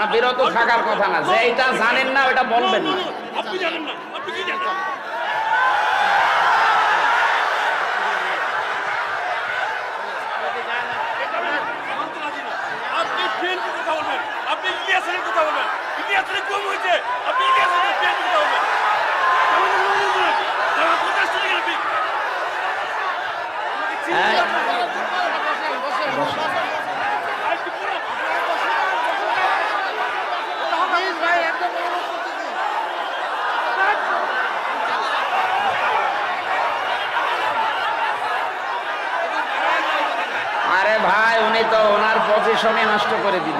না বিরত থাকার কথা না, যে এটা জানেন না, ওটা বলবেন না। আপনি জানেন না। সময় নষ্ট করে দিল।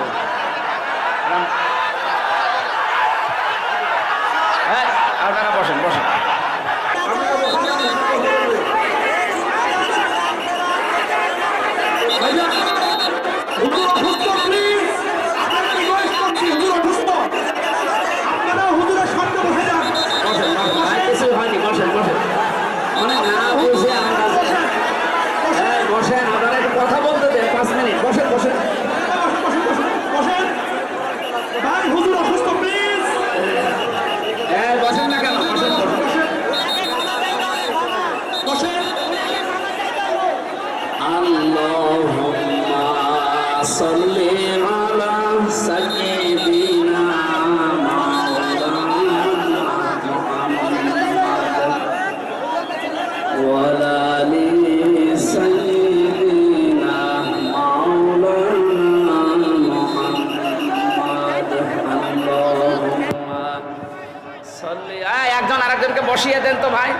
একজন আরেকজনকে বসিয়ে দেন তো ভাই।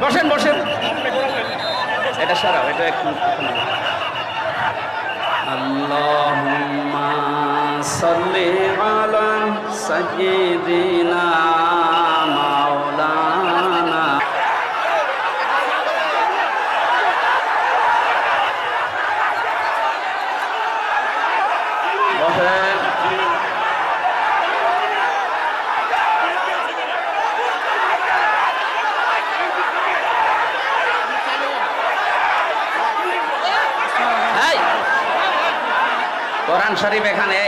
বসেন বসেন। এটা সরাও এটা সাল্লি আলা সাইয়্যিদিনা কোরআন শরীফ এখানে।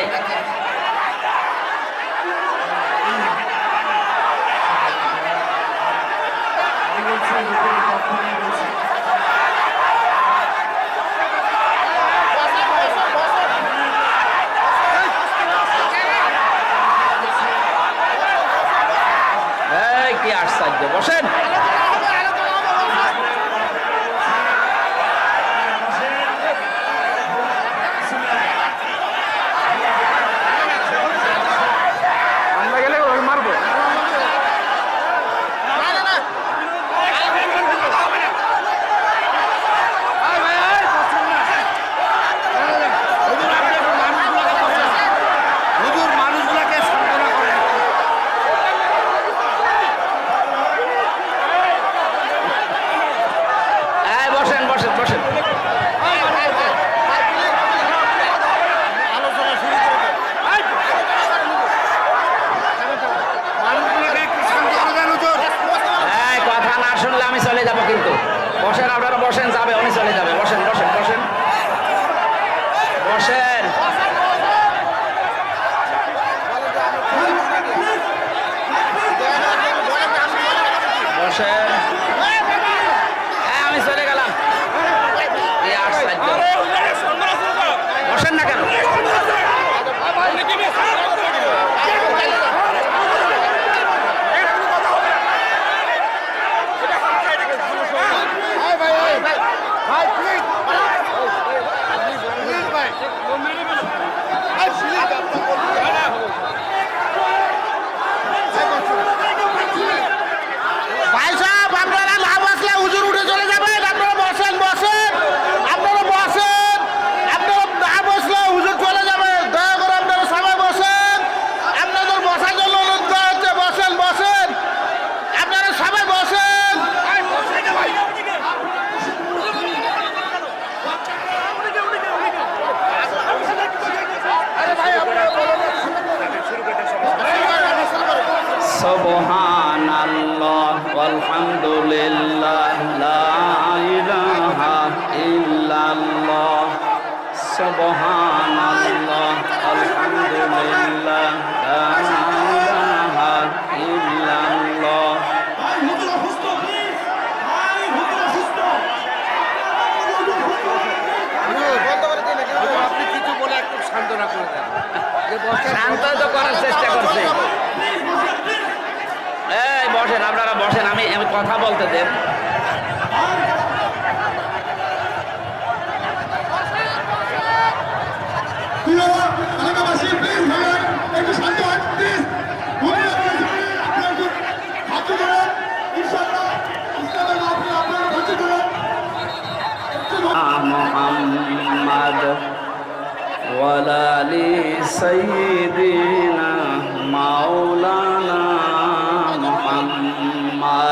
কিন্তু বসেন আপনারা বসেন যাবে অনেক চলে যাবে। Ô, Miriam, سبحان الله والحمد لله لا إله إلا الله سبحان الله الحمد لله لا إله إلا الله শান্ত তো করার চেষ্টা করছে বসেন আপনারা বসেন আমি কথা বলতে দেন প্রিয় এলাকাবাসী প্লিজ ভাবেন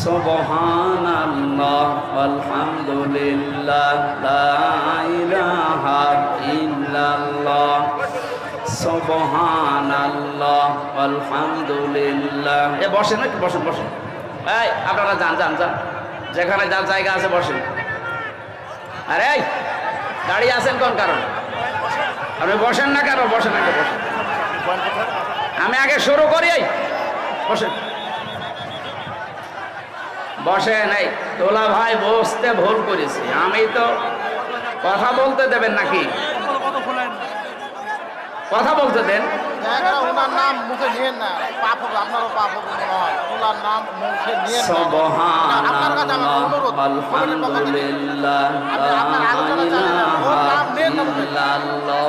سبحان الله والحمد لله لا إله إلا الله سبحان الله والحمد لله এ বসেন নাকি বসেন বসেন এই আপনারা যান যান যান যেখানে যার জায়গা আছে বসেন আরে এই, দাঁড়িয়ে আছেন কোন কারণ আপনি বসেন না কেন বসেন আগে বসেন আমি আগে শুরু করি এই বসেন বসেন এই তোলা ভাই বসতে ভুল করেছি। আমি তো কথা বলতে দেবেন নাকি? কথা বলতে দেন। ওনার নাম মুখে নিয়েন না। পাপ হবে আপনারও পাপ হবে ওনার নাম মুখে নিয়েন আপনার কাছে আমার অনুরোধ আলহামদুলিল্লাহ আপনার আলোচনা চালিয়ে যান। ওর নাম নেন না মুখে। ইল্লাল্লাহ।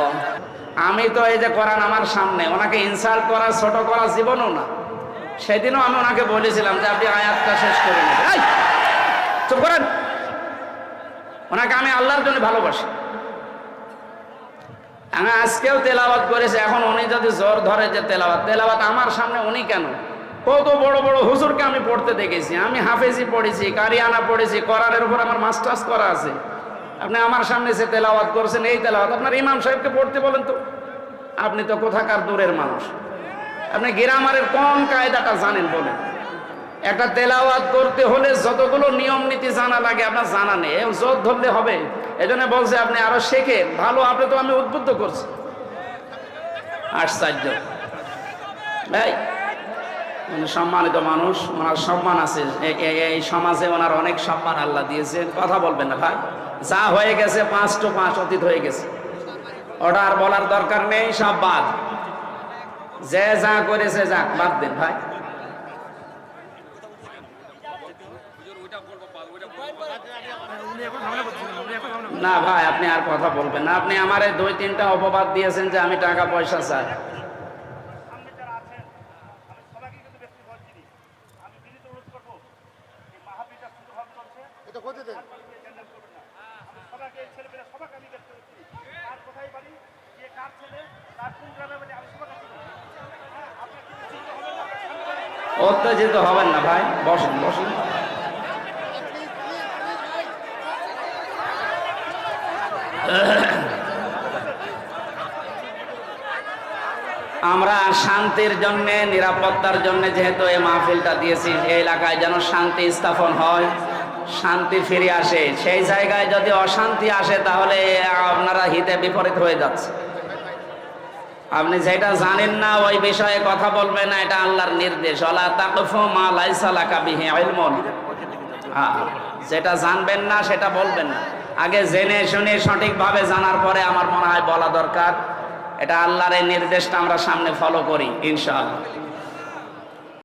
আমি তো এই যে করান আমার সামনে ওনাকে ইনসাল্ট করা ছোট করা জীবনও না। সেদিনও আমি ওনাকে বলেছিলাম যে আপনি আয়াতটা শেষ করে নেবেন। চুপ করেন। ওনাকে আমি আল্লাহর জন্য ভালোবাসি। আমি আজকেও তেলাওয়াত করেছে, এখন উনি যদি জোর ধরে যে তেলাওয়াত তেলাওয়াত আমার সামনে উনি কেন? কত বড় বড় হুজুরকে আমি পড়তে দেখেছি, আমি হাফেজি পড়েছি, কারিয়ানা পড়েছি করারের উপর আমার মাস্টার্স করা আছে। আপনি আমার সামনে সে তেলাওয়াত করছেন, এই তেলাওয়াত, আপনার ইমাম সাহেবকে পড়তে বলেন তো? আপনি তো কোথাকার দূরের মানুষ। আপনি গ্রামারের কোন কায়দাটা জানেন বলেন? একটা তেলাওয়াত করতে হলে যতগুলো নিয়ম নীতি জানা লাগে, আপনার জানা নেই। এবং জোর ধরলে হবে। এই জন্য বলছে আপনি আরও শেখেন। ভালো, আপনি তো আমি উদ্বুদ্ধ করছি। আশ্চর্য। এই উনি সম্মানিত মানুষ, ওনার সম্মান আছে। এই সমাজে ওনার অনেক সম্মান আল্লাহ দিয়েছেন। কথা বলবেন না, ভাই। যা হয়ে গেছে, পাঁচ টু পাঁচ অতীত হয়ে গেছে। আর বলার দরকার নেই, সব বাদ। যে যা করেছে যাক বাদ দেন ভাই। না ভাই আপনি আর কথা বলবেন না। আপনি আমার এই দুই তিনটা অপবাদ দিয়েছেন যে আমি টাকা পয়সা চাই। সবাইকে ছেলেমেয়েরা সবাইকে আমি কোথায় বাড়ি কার ছেলে তার কোন গ্রামে বাড়ি আমি সবাইকে চিনি। হ্যাঁ, আপনার কিন্তু চিন্তা হবে না আপনার সামনে উত্তেজিত হবেন না ভাই, বসেন বসেন। আমরা শান্তির জন্য, নিরাপত্তার জন্য যেহেতু এই মাহফিলটা দিয়েছি, এই এলাকায় যেন শান্তি স্থাপন হয়, শান্তি ফিরে আসে। সেই জায়গায় যদি অশান্তি আসে, তাহলে আপনারা হিতে বিপরীত হয়ে যাচ্ছে। আপনি যেটা জানেন না ওই বিষয়ে কথা বলবেন না এটা আল্লাহর নির্দেশ। লাইসা হ্যাঁ, যেটা জানবেন না সেটা বলবেন না। আগে জেনে শুনে সঠিকভাবে জানার পরে আমার মনে হয় বলা দরকার। এটা আল্লাহর এই নির্দেশটা আমরা সামনে ফলো করি ইনশাআল্লাহ।